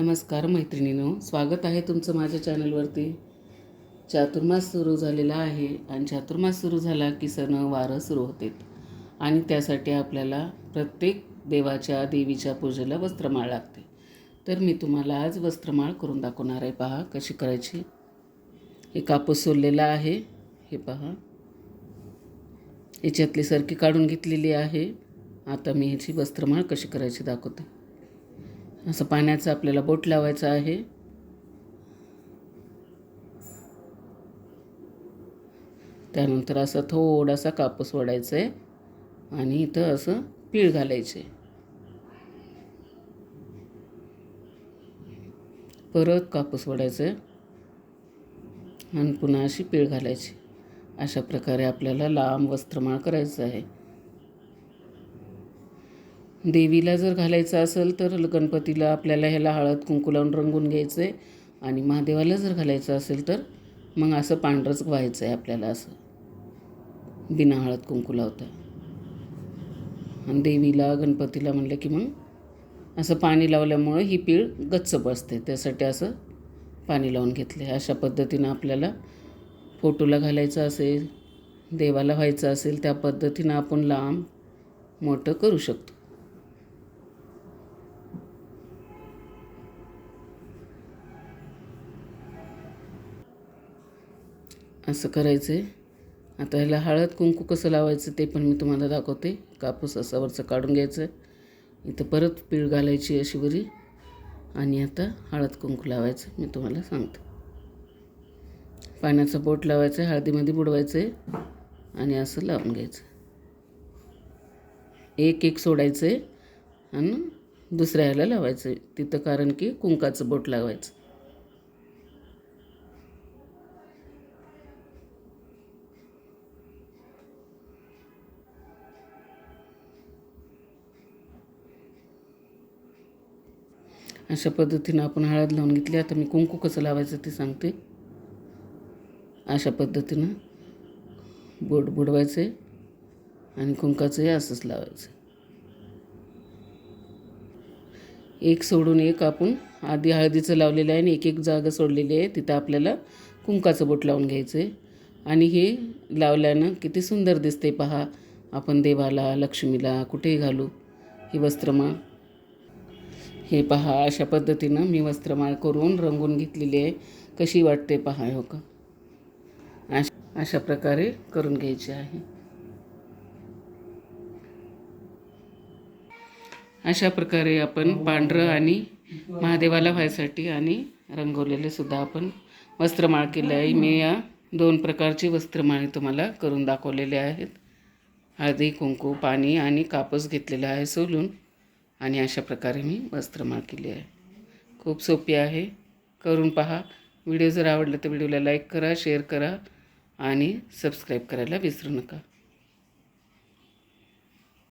नमस्कार मैत्रिणीनो स्वागत आहे तुमचं माझ्या चॅनलवरती. चातुर्मास सुरू झालेला आहे आणि चातुर्मास सुरू झाला की सण वारं सुरू होते आणि त्यासाठी आपल्याला प्रत्येक देवाच्या देवीच्या पूजेला वस्त्रमाळ लागते. तर मी तुम्हाला आज वस्त्रमाळ करून दाखवणार आहे. पहा कशी करायची. हे कापूस सोललेला आहे. हे पहा. याच्यातली सरकी काढून घेतलेली आहे. आता मी ह्याची वस्त्रमाळ कशी करायची दाखवते. असं पाण्याचं आपल्याला बोट लावायचं आहे. त्यानंतर असं थोडासा कापूस वाढायचा आहे आणि इथं असं पीळ घालायचे परत कापूस वाढायचं आहे आणि पुन्हा अशी पीळ घालायची. अशा प्रकारे आपल्याला लांब वस्त्रमाळ करायचं आहे. देवीला जर घालायचं असेल तर गणपतीला आपल्याला ह्याला हळद कुंकू लावून रंगून घ्यायचं आहे आणि महादेवाला जर घालायचं असेल तर मग असं पांढरंच व्हायचं आहे आपल्याला असं. बिना हळद कुंकू लावता. आणि देवीला गणपतीला म्हणलं की मग असं पाणी लावल्यामुळं ही पीळ गच्च बसते त्यासाठी असं पाणी लावून घेतले अशा पद्धतीनं आपल्याला फोटोला घालायचं असेल देवाला व्हायचं असेल त्या पद्धतीनं आपण लांब मोठं करू शकतो. असं करायचं आहे आता ह्याला हळद कुंकू कसं लावायचं ते पण मी तुम्हाला दाखवते. कापूस असावरचं काढून घ्यायचं. इथं परत पीळ घालायची अशी बरी आणि आता हळद कुंकू लावायचं मी तुम्हाला सांगते. पाण्याचं बोट लावायचं आहे हळदीमध्ये बुडवायचं आहे आणि असं लावून घ्यायचं. एक एक सोडायचं आहे आणि दुसऱ्या ह्याला लावायचं आहे तिथं कारण की कुंकाचं बोट लावायचं. अशा पद्धतीनं आपण हळद लावून घेतली. आता मी कुंकू कसं लावायचं ते सांगते. अशा पद्धतीनं बोट बुडवायचं आहे आणि कुंकाचंही असंच लावायचं एक सोडून एक आपण आधी हळदीचं लावलेलं आहे आणि एक एक जागा सोडलेली आहे. तिथं आपल्याला कुंकाचं बोट लावून घ्यायचं आहे आणि हे लावल्यानं किती सुंदर दिसते पहा. आपण देवाला लक्ष्मीला कुठेही घालू. ही वस्त्रमाळ हे पहा अशा पद्धतीनं मी वस्त्रमाळ करून रंगून घेतलेली आहे. कशी वाटते पहा हो का? अशा अशा प्रकारे करून घ्यायची आहे. अशा प्रकारे आपण पांढरं आणि महादेवाला व्हायसाठी आणि रंगवलेले सुद्धा आपण वस्त्रमाळ केले आहे. मी या दोन प्रकारची वस्त्रमाळे तुम्हाला करून दाखवलेले आहेत. हळदी कुंकू पाणी आणि कापूस घेतलेला आहे सोलून. आणि अशा प्रकारे मी वस्त्रमाळ केली आहे. खूप सोपी आहे. करून पहा. व्हिडिओ जर आवडला तर व्हिडिओला लाईक करा शेअर करा आणि सबस्क्राईब करायला विसरू नका.